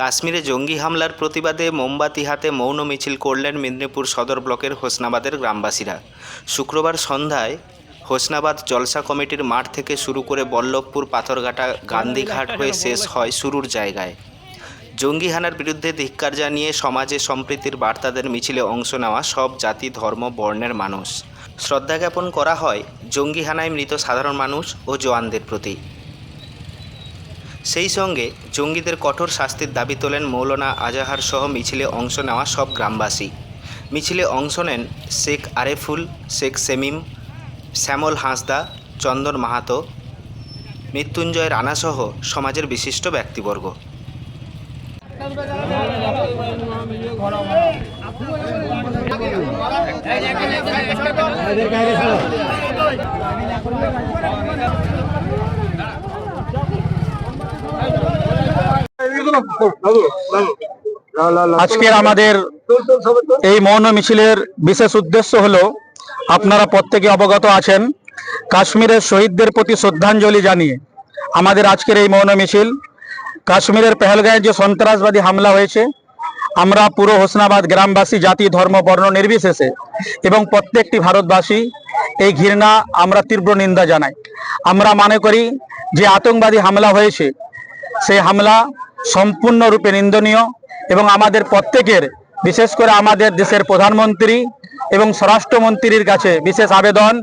কাশ্মীরে জঙ্গি হামলার প্রতিবাদে মোমবাতি হাতে মৌন মিছিল করলেন মেদিনীপুর সদর ব্লকের হোসনাবাদের গ্রামবাসীরা। শুক্রবার সন্ধ্যায় হোসনাবাদ জলসা কমিটির মাঠ থেকে শুরু করে বল্লভপুর, পাথরঘাটা, গান্ধীঘাট হয়ে শেষ হয় শুরুর জায়গায়। জঙ্গি হানার বিরুদ্ধে ধিক্কার জানিয়ে সমাজে সম্প্রীতির বার্তাদের মিছিলে অংশ নেওয়া সব জাতি, ধর্ম, বর্ণের মানুষ। শ্রদ্ধা জ্ঞাপন করা হয় জঙ্গি হানায় মৃত সাধারণ মানুষ ও জওয়ানদের প্রতি। সেই সঙ্গে জঙ্গিদের কঠোর শাস্তির দাবি তোলেন মৌলানা আজাহার সহ মিছিলে অংশ নেওয়া সব গ্রামবাসী। মিছিলে অংশ নেন শেখ আরেফুল, শেখ সেমিম, শ্যামল হাঁসদা, চন্দন মাহাতো, মৃত্যুঞ্জয় রানাসহ সমাজের বিশিষ্ট ব্যক্তিবর্গ। আজকের আমাদের এই মৌন মিছিলের বিশেষ উদ্দেশ্য হলো, আপনারা প্রত্যেকে অবগত আছেন, কাশ্মীরের শহীদদের প্রতি শ্রদ্ধাঞ্জলি জানিয়ে আমাদের আজকের এই মৌন মিছিল, কাশ্মীরের পেহেলগাঁয়ে যে সন্ত্রাসবাদী হামলা হয়েছে, আমরা পুরো হোসনাবাদ গ্রামবাসী, জাতি, ধর্ম, বর্ণ নির্বিশেষে এবং প্রত্যেকটি ভারতবাসী এই ঘৃণা আমরা তীব্র নিন্দা জানাই। আমরা মনে করি যে আতঙ্কবাদী হামলা হয়েছে সেই হামলা সম্পূর্ণরূপে নিন্দনীয় এবং আমাদের প্রত্যেকের, বিশেষ করে আমাদের দেশের প্রধানমন্ত্রী এবং স্বরাষ্ট্রমন্ত্রীর কাছে বিশেষ আবেদন,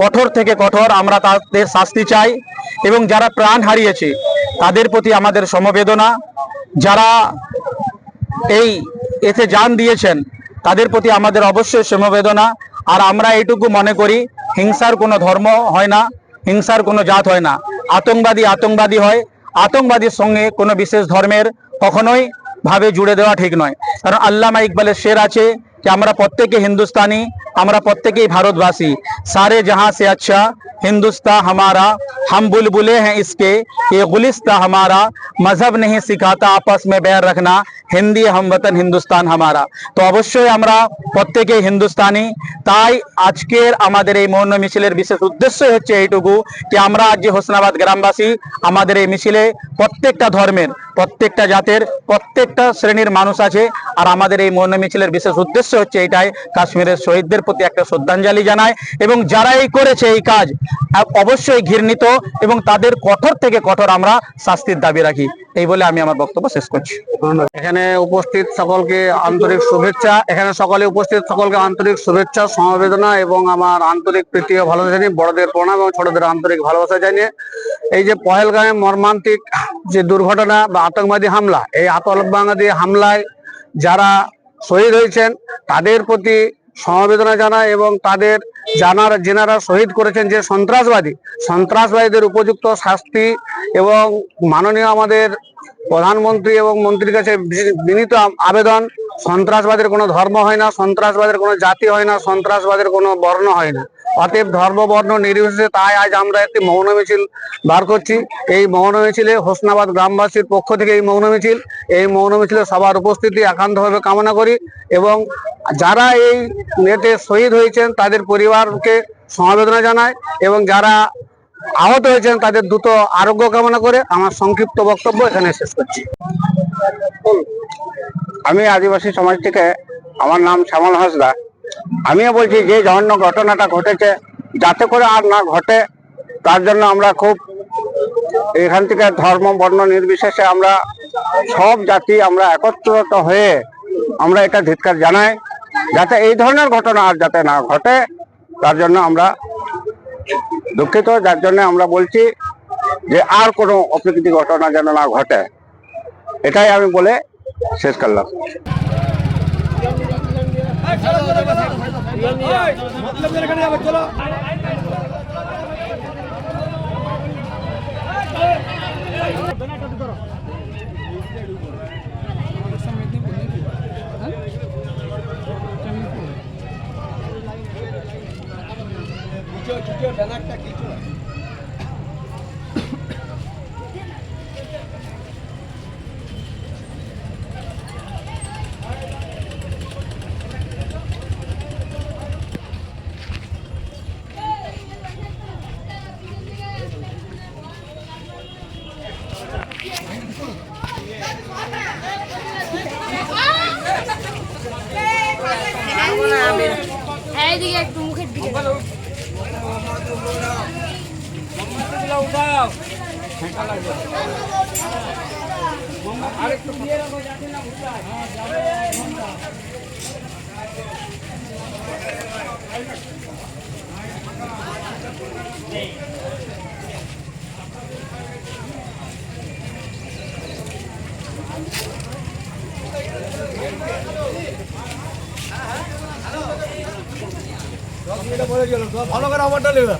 কঠোর থেকে কঠোর আমরা তাদের শাস্তি চাই এবং যারা প্রাণ হারিয়েছে তাদের প্রতি আমাদের সমবেদনা। যারা এই এতে জান দিয়েছেন তাদের প্রতি আমাদের অবশ্যই সমবেদনা। আর আমরা এইটুকু মনে করি, হিংসার কোনো ধর্ম হয় না, হিংসার কোনো জাত হয় না। আতঙ্কবাদী আতঙ্কবাদী হয় আতঙ্কবাদীর সঙ্গে কোনো বিশেষ ধর্মের কখনোই ভাবে জুড়ে দেওয়া ঠিক নয়। কারণ আল্লামা ইকবালের শের আছে যে আমরা প্রত্যেকে হিন্দুস্তানি আমরা প্রত্যেকেই ভারতবাসী সারে जहां से अच्छा हिंदुस्तान हमारा हम बुलबुले हैं इसके ये गुलिस्ता हमारा मजहब नहीं सिखाता आपस में बैर रखना হিন্দি হামবতন হিন্দুস্তান হামারা তো অবশ্যই আমরা প্রত্যেকেই হিন্দুস্তানি তাই আজকের আমাদের এই মৌন মিছিলের বিশেষ উদ্দেশ্যই হচ্ছে এইটুকু যে আমরা আজ যে হোসনাবাদ গ্রামবাসী আমাদের এই মিছিলে প্রত্যেকটা ধর্মের প্রত্যেকটা জাতের, প্রত্যেকটা শ্রেণির মানুষ আছে। আর আমাদের এই মৌন মিছিলের বিশেষ উদ্দেশ্য হচ্ছে এটাই, কাশ্মীরের শহীদদের প্রতি একটা শ্রদ্ধাঞ্জলি জানায় এবং যারা এই করেছে এই কাজ, অবশ্যই ঘৃণিত এবং তাদের কঠোর থেকে কঠোর আমরা শাস্তির দাবি রাখি। এই বলে আমি আমার বক্তব্য শেষ করছি। এখানে উপস্থিত সকলকে আন্তরিক শুভেচ্ছা। এখানে সকলে উপস্থিত সকলকে আন্তরিক শুভেচ্ছা, সমবেদনা এবং আমার আন্তরিক প্রীতি ও ভালোবাসা জানিয়ে, বড়দের প্রণাম এবং ছোটদের আন্তরিক ভালোবাসা জানিয়ে, এই যে পহেলগাঁয়ে মর্মান্তিক যে দুর্ঘটনা বা আতঙ্কবাদী হামলা, এই আতঙ্কবাদী হামলায় যারা শহীদ হয়েছেন, তাদের প্রতি সমবেদনা জানায় এবং তাদের জানার, জেনারা শহীদ করেছেন যে সন্ত্রাসবাদী। সন্ত্রাসবাদীদের উপযুক্ত শাস্তি এবং মাননীয় আমাদের প্রধানমন্ত্রী এবং মন্ত্রীর কাছে বিনীত আবেদন, সন্ত্রাসবাদের কোনো ধর্ম হয় না, সন্ত্রাসবাদের কোনো জাতি হয় না, সন্ত্রাসবাদের কোনো বর্ণ হয় না। অতএব ধর্ম বর্ণ নির্বিশেষে তাই আজ আমরা একটি মৌন মিছিল বার করছি। এই মৌন মিছিলে হোসনাবাদ গ্রামবাসীর পক্ষ থেকে এই মৌন মিছিল, এই মৌন মিছিলে সবার উপস্থিতি একান্তভাবে কামনা করি এবং যারা এই নেটে শহীদ হয়েছেন, তাদের পরিবারকে সমবেদনা জানায় এবং যারা আহত হয়েছেন, তাদের দ্রুত আরোগ্য কামনা করে আমার সংক্ষিপ্ত বক্তব্য এখানে শেষ করছি। আমি আদিবাসী সমাজ থেকে, আমার নাম শ্যামল হাসদা। আমিও বলছি, যে জঘন্য ঘটনাটা ঘটেছে, যাতে করে আর না ঘটে, তার জন্য আমরা খুব এখান থেকে ধর্ম, বর্ণ নির্বিশেষে আমরা সব জাতি আমরা একত্রিত হয়ে আমরা এটা ধিক্কার জানাই। যাতে এই ধরনের ঘটনা আর যাতে না ঘটে, তার জন্য আমরা দুঃখিত, যার জন্য আমরা বলছি যে আর কোনো অপ্রকৃতি ঘটনা যেন না ঘটে। এটাই আমি বলে শেষ করলাম। অজানা একটা কিছু আছে এইদিকে একটু ভালো করে আমারটা নেবে।